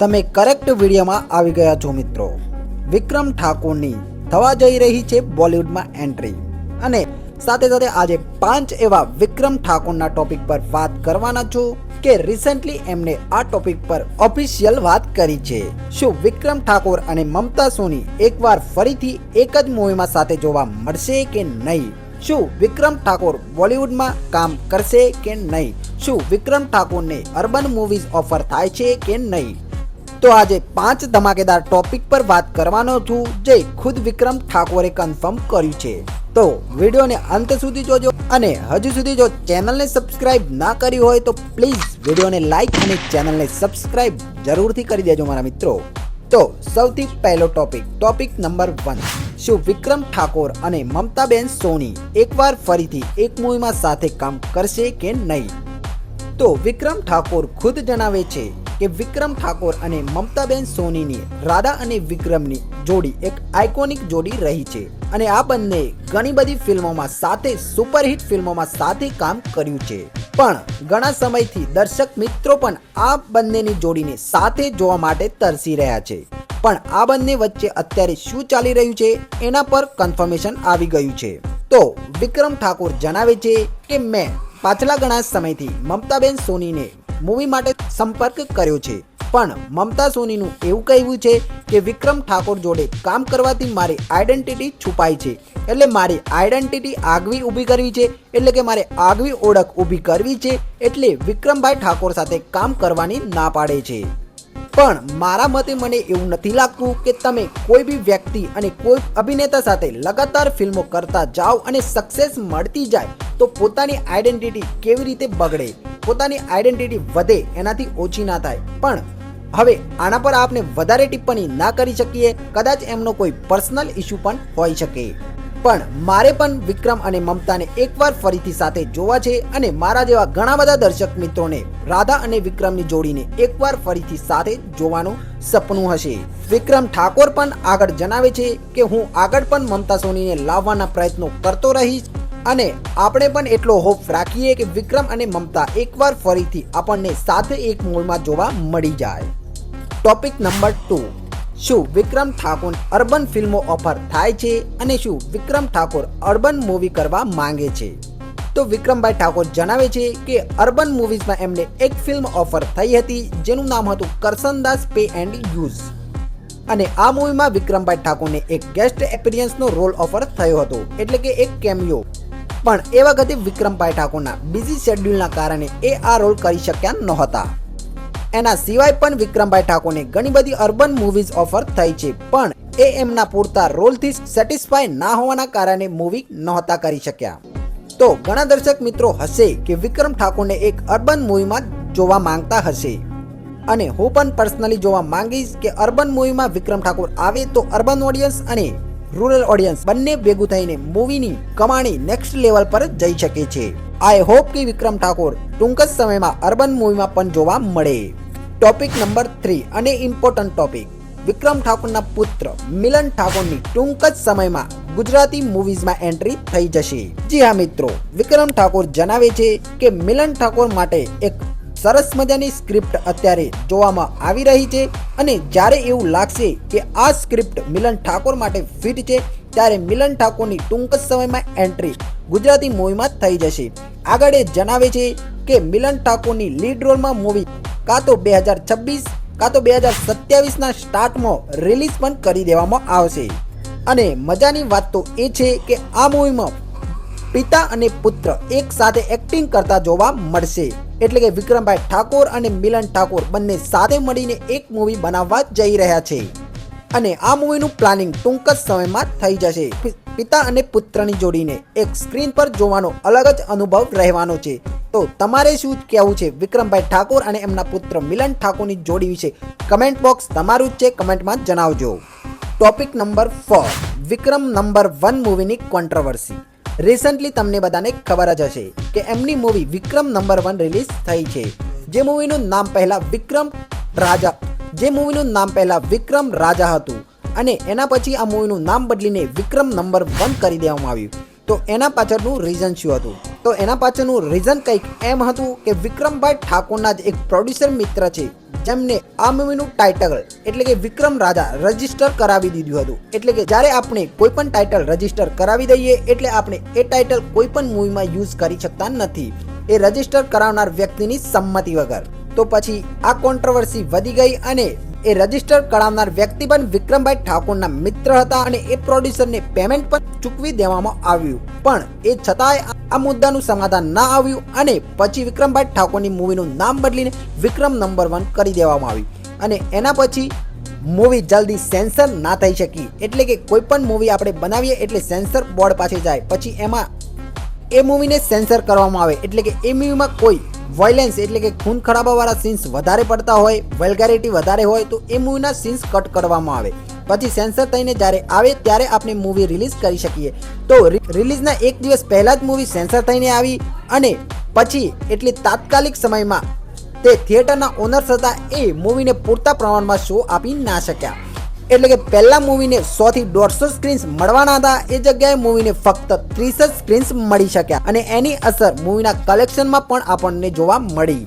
તમે કરેક્ટ વિડીયોમાં આવી ગયા છો મિત્રો. વિક્રમ ઠાકોરની થવા જઈ રહી છે બોલિવૂડમાં એન્ટ્રી. અને સાથે સાથે આજે પાંચ એવા વિક્રમ ઠાકોરના ટોપિક પર વાત કરવાના છું કે રિસેન્ટલી એમને આ ટોપિક પર ઓફિશિયલ વાત કરી છે. શું વિક્રમ ઠાકોર અને મમતા સોની એકવાર ફરીથી એક જ મૂવીમાં સાથે જોવા મળશે કે નહીં? શું વિક્રમ ઠાકોર બોલિવૂડમાં કામ કરશે કે નહીં? શું વિક્રમ ઠાકોરને અર્બન મૂવીઝ ઓફર થાય છે કે નહીં? તો આજે પાંચ ધમાકેદાર ટોપિક પર વાત કરવાનો છું, જે ખુદ વિક્રમ ઠાકોરે કન્ફર્મ કર્યું છે. તો વિડીયોને અંત સુધી જોજો અને હજુ સુધી જો ચેનલને સબસ્ક્રાઇબ ના કરી હોય તો પ્લીઝ વિડીયોને લાઈક અને ચેનલને સબસ્ક્રાઇબ જરૂરથી કરી દેજો મારા મિત્રો. તો સૌથી પહેલો ટોપિક ટોપિક નંબર વન શું વિક્રમ ઠાકોર અને મમતાબેન સોની એકવાર ફરીથી એક મૂવીમાં સાથે કામ કરશે કે નહીં? તો વિક્રમ ઠાકોર ખુદ જણાવે છે કે વિક્રમ ઠાકોર અને મમતાબેન સોનીની, રાધા અને વિક્રમની જોડી એક આઇકોનિક જોડી રહી છે. અને આ બંને ઘણી બધી ફિલ્મોમાં સાથે સુપરહિટ ફિલ્મોમાં સાથે કામ કર્યું છે. પણ ઘણા સમયથી દર્શક મિત્રો પણ આ બંનેની જોડીને સાથે જોવા માટે તરસી રહ્યા છે. પણ આ બંને વચ્ચે અત્યારે શું ચાલી રહ્યું છે એના પર કન્ફર્મેશન આવી ગયું છે. તો વિક્રમ ઠાકોર જણાવે છે કે મેં પાછલા ઘણા સમયથી મમતાબેન સોનીને મૂવી માટે સંપર્ક કર્યો છે. પણ મમતા સોનીનું એવું કહેવું છે કે વિક્રમ ઠાકોર જોડે કામ કરવાથી મારી આઈડેન્ટિટી છુપાય છે. એટલે મારી આઈડેન્ટિટી આગવી ઊભી કરવી છે. એટલે કે મારે આગવી ઓળખ ઊભી કરવી છે. એટલે વિક્રમભાઈ ઠાકોર સાથે કામ કરવાની ના પાડે છે. પણ મારા મતે મને એવું નથી લાગતું કે તમે કોઈ બી વ્યક્તિ અને કોઈ અભિનેતા સાથે લગાતાર ફિલ્મો કરતા જાઓ અને સક્સેસ મળતી જાય તો પોતાની આઈડેન્ટિટી કેવી રીતે બગડે? પોતાની આઈડેન્ટિટી વધે એનાથી ઓછી ના થાય. પણ હવે આના પર આપને વધારે ટિપ્પણી ના કરી શકીએ, કદાચ એમનો કોઈ પર્સનલ ઇશ્યુ પણ હોઈ શકે. પણ મારે પણ વિક્રમ અને મમતાને એકવાર ફરીથી સાથે જોવા છે અને મારા જેવા ઘણા બધા દર્શક મિત્રોને રાધા અને વિક્રમની જોડીને એકવાર ફરીથી સાથે જોવાનું સપનું હશે. વિક્રમ ઠાકોર પણ આગળ જણાવે છે કે હું આગળ પણ મમતા સોનીને લાવવાના પ્રયત્નો કરતો રહીશ અને આપણે પણ એટલો હોપ રાખીએ કે વિક્રમ અને મમતા એકવાર ફરીથી આપણને સાથે એક મૂળમાં જોવા મળી જાય. ટોપિક નંબર ટુ શું વિક્રમ ઠાકોર અર્બન ફિલ્મો ઓફર થાય છે અને શું વિક્રમ ઠાકોર અર્બન મૂવી કરવા માંગે છે? તો વિક્રમભાઈ ઠાકોર જણાવે છે કે અર્બન મૂવીઝમાં એમને એક ફિલ્મ ઓફર થઈ હતી, જેનું નામ હતું કરસનદાસ પે એન્ડ યુઝ અને આ મૂવીમાં વિક્રમભાઈ ઠાકોરને એક ગેસ્ટ એપિરિયન્સનો રોલ ઓફર થયો હતો, એટલે કે એક કેમિયો પણ એ વખતે વિક્રમભાઈ ઠાકોરના બિઝી શેડ્યુલના કારણે એ આ રોલ કરી શક્યા નહોતા. એના સિવાય પણ વિક્રમભાઈ ઠાકોરને ઘણી બધી અર્બન મૂવીઝ ઓફર થઈ છે, પણ એ એમના પૂરતા રોલથી સેટિસ્ફાય ના હોવાના કારણે મૂવી નહોતા કરી શક્યા. તો ઘણા દર્શક મિત્રો હશે કે વિક્રમ ઠાકોરને એક અર્બન મૂવીમાં જોવા માંગતા હશે. અને હું પણ પર્સનલી જોવા માંગીશ કે અર્બન મૂવીમાં વિક્રમ ઠાકોર આવે તો અર્બન ઓડિયન્સ અને રૂરલ ઓડિયન્સ બંને ભેગું થઈને મૂવીની કમાણી નેક્સ્ટ લેવલ પર જઈ શકે છે. આઈ હોપ કે વિક્રમ ઠાકોર ટૂંક જ સમયમાં અર્બન મૂવીમાં પણ જોવા મળે. ટોપિક નંબર થ્રી અને ઇમ્પોર્ટન્ટ ટોપિક વિક્રમ ઠાકોરના પુત્ર મિલન ઠાકોરની ટૂંક જ સમયમાં ગુજરાતી મૂવીઝમાં એન્ટ્રી થઈ જશે. જી હા મિત્રો, વિક્રમ ઠાકોર જણાવે છે કે મિલન ઠાકોર માટે એક સરસ મજાની સ્ક્રિપ્ટ અત્યારે જોવામાં આવી રહી છે અને જ્યારે એવું લાગશે કે આ સ્ક્રિપ્ટ મિલન ઠાકોર માટે ફિટ છે, ત્યારે મિલન ઠાકોરની ટૂંક જ સમયમાં એન્ટ્રી ગુજરાતી મૂવીમાં થઈ જશે. આગળ એ જણાવે છે કે મિલન ઠાકોરની લીડ રોલમાં મૂવી કાં તો બે હજાર છવ્વીસ, કાં તો બે હજાર સત્યાવીસના સ્ટાર્ટમાં રિલીઝ પણ કરી દેવામાં આવશે. અને મજાની વાત તો એ છે કે આ મૂવીમાં પિતા અને પુત્ર એક સાથે એક્ટિંગ કરતા જોવા મળશે. એટલે કે વિક્રમભાઈ ઠાકોર અને મિલન ઠાકોર બંને સાથે મળીને એક મૂવી બનાવવા જઈ રહ્યા છે. અને આ મૂવીનું પ્લાનિંગ ટૂંક જ સમયમાં થઈ જશે. પિતા અને પુત્રની જોડીને એક સ્ક્રીન પર જોવાનો અલગ જ અનુભવ રહેવાનો છે. તો તમારે શું કહેવું છે વિક્રમભાઈ ઠાકોર અને એમના પુત્ર મિલન ઠાકોરની જોડી વિશે? કમેન્ટ બોક્સ તમારું જ છે, કમેન્ટમાં જણાવજો. Topic number four Vikram number one મૂવીની controversy recently તમને બધાને ખબર જ હશે કે એમની movie Vikram number one release થઈ છે. જે મૂવીનું નામ પહેલા વિક્રમ રાજા, જે મૂવીનું નામ પહેલા વિક્રમ રાજા હતું. અને એના પછી આ મૂવીનું નામ બદલીને વિક્રમ નંબર વન કરી દેવામાં આવ્યું. તો એના પાછળનું રીઝન શું હતું? તો એના પાછળનું રીઝન કંઈક એમ હતું કે વિક્રમભાઈ ઠાકોરના જ એક પ્રોડ્યુસર મિત્ર છે. જેમને આ મૂવીનું ટાઇટલ એટલે કે વિક્રમ રાજા રજિસ્ટર કરાવી દીધું હતું. એટલે કે જ્યારે આપણે કોઈ પણ ટાઇટલ રજિસ્ટર કરાવી દઈએ, એટલે આપણે એ ટાઇટલ કોઈ પણ મૂવીમાં યુઝ કરી શકતા નથી. એ રજિસ્ટર કરાવનાર વ્યક્તિની સંમતિ વગર. તો પછી આ કોન્ટ્રોવર્સી વધી ગઈ અને એ રજિસ્ટર કરાવનાર વ્યક્તિ પણ વિક્રમભાઈ ઠાકોરના મિત્ર હતા અને એ પ્રોડ્યુસરને પેમેન્ટ પણ ચૂકવી દેવામાં આવ્યું. પણ એ છતાંય આ મુદ્દાનું સમાધાન ના આવ્યું અને પછી વિક્રમભાઈ ઠાકોરની મૂવીનું નામ બદલીને વિક્રમ નંબર વન કરી દેવામાં આવ્યું અને એના પછી મૂવી જલ્દી સેન્સર ના થઈ શકી. એટલે કે કોઈ પણ મૂવી આપણે બનાવીએ એટલે સેન્સર બોર્ડ પાસે જાય. પછી એમાં એ મૂવીને સેન્સર કરવામાં આવે. એટલે કે એ મૂવીમાં કોઈ વાયલેન્સ એટલે કે ખૂન ખરાબાવાળા સીન્સ વધારે પડતા હોય વલ્ગારિટી વધારે હોય તો એ મૂવીના સીન્સ કટ કરવામાં આવે. પછી સેન્સર થઈને જ્યારે આવે ત્યારે આપણે મૂવી રિલીઝ કરી શકીએ. તો રિલીઝના એક દિવસ પહેલાં જ મૂવી સેન્સર થઈને આવી અને પછી એટલે તાત્કાલિક સમયમાં તે થિયેટરના ઓનર્સ હતા એ મૂવીને પૂરતા પ્રમાણમાં શો આપી ના શક્યા. એટલે કે પહેલા મૂવીને સોથી દોઢસો સ્ક્રીન્સ મળવાના હતા, એ જગ્યાએ મૂવીને ફક્ત ત્રીસ જ સ્ક્રીન્સ મળી શક્યા અને એની અસર મૂવીના કલેક્શનમાં પણ આપણને જોવા મળી.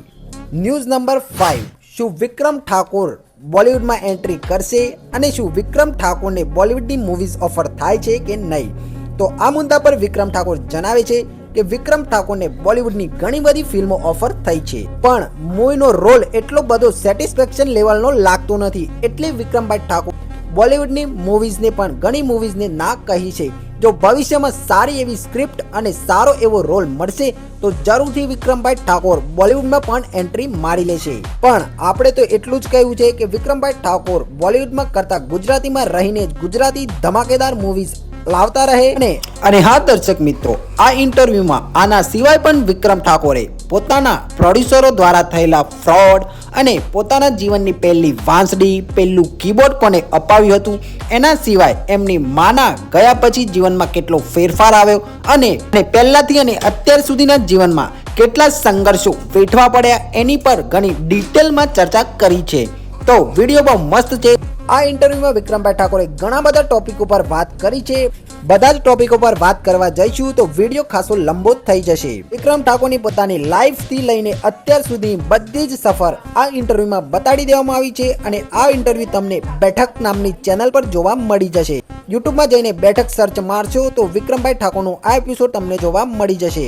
ન્યૂઝ નંબર ફાઇવ શું વિક્રમ ઠાકોર બોલિવૂડમાં એન્ટ્રી કરશે અને શું વિક્રમ ઠાકોરને બોલિવૂડની મૂવીઝ ઓફર થાય છે કે નહીં? તો આ મુદ્દા પર વિક્રમ ઠાકોર જણાવે છે કે વિક્રમ ઠાકોરને બોલિવૂડની ઘણી બધી ફિલ્મો ઓફર થઈ છે. પણ મૂવીનો રોલ એટલો બધો સેટિસ્ફેક્શન લેવલનો લાગતો નથી, એટલે વિક્રમભાઈ ઠાકોર બોલિવૂડની મૂવીઝને પણ ઘણી મૂવીઝને ના કહી છે. જો ભવિષ્યમાં સારી એવી સ્ક્રિપ્ટ અને સારો એવો રોલ મળશે, તો જરૂરથી વિક્રમભાઈ ઠાકોર બોલિવૂડમાં પણ એન્ટ્રી મારી લેશે. પણ આપણે તો એટલું જ કહ્યું છે કે વિક્રમભાઈ ઠાકોર બોલિવૂડમાં કરતા ગુજરાતીમાં રહીને ગુજરાતી ધમાકેદાર મૂવીઝ લાવતા રહે અને અને હા, દર્શક મિત્રો, આ ઇન્ટરવ્યુમાં આના સિવાય પણ વિક્રમ ઠાકોરે પોતાના પ્રોડ્યુસરો દ્વારા થયેલા ફ્રોડ અને પોતાના જીવનની પહેલી વાંસળી, પહેલું કીબોર્ડ પણ અપાવ્યું હતું, એના સિવાય એમની માના ગયા પછી જીવનમાં કેટલો ફેરફાર આવ્યો અને પહેલાથી અને અત્યાર સુધીના જીવનમાં કેટલા સંઘર્ષો વેઠવા પડ્યા એની પર ઘણી ડિટેલમાં ચર્ચા કરી છે. તો વીડિયો બહુ મસ્ત છે. આ ઇન્ટરવ્યુમાં વિક્રમભાઈ ઠાકોરે ઘણા બધા ટોપિક ઉપર વાત કરી છે. બધા જ ટોપિકો પર વાત કરવા જઈશું તો વીડિયો ખાસો લંબો થઈ જશે. વિક્રમ ઠાકોરની પોતાની લાઈફથી લઈને અત્યાર સુધી બધી જ સફર આ ઇન્ટરવ્યુમાં બતાડી દેવામાં આવી છે અને આ ઇન્ટરવ્યુ તમને બેઠક નામની ચેનલ પર જોવા મળી જશે. યુટ્યુબમાં જઈને બેઠક સર્ચ મારશો તો વિક્રમભાઈ ઠાકોરનો આ એપિસોડ તમને જોવા મળી જશે.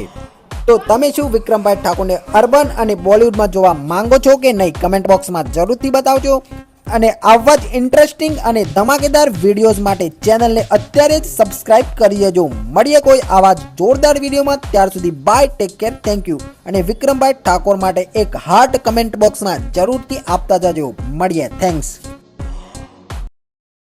તો તમે શું વિક્રમભાઈ ઠાકોરને અર્બન અને બોલિવૂડમાં જોવા માંગો છો કે નહીં? કમેન્ટ બોક્સમાં જરૂરથી બતાવજો. અને આવા જ ઇન્ટરેસ્ટિંગ અને ધમાકેદાર વિડીયોઝ માટે ચેનલને અત્યારે જ સબસ્ક્રાઇબ કરી દેજો. મળીએ કોઈ આવા જોરદાર વિડીયોમાં ત્યાર સુધી bye take care thank you અને વિક્રમભાઈ ઠાકોર માટે એક હાર્ટ કમેન્ટ બોક્સમાં જરૂરથી આપતા જજો. મળીએ થેન્ક્સ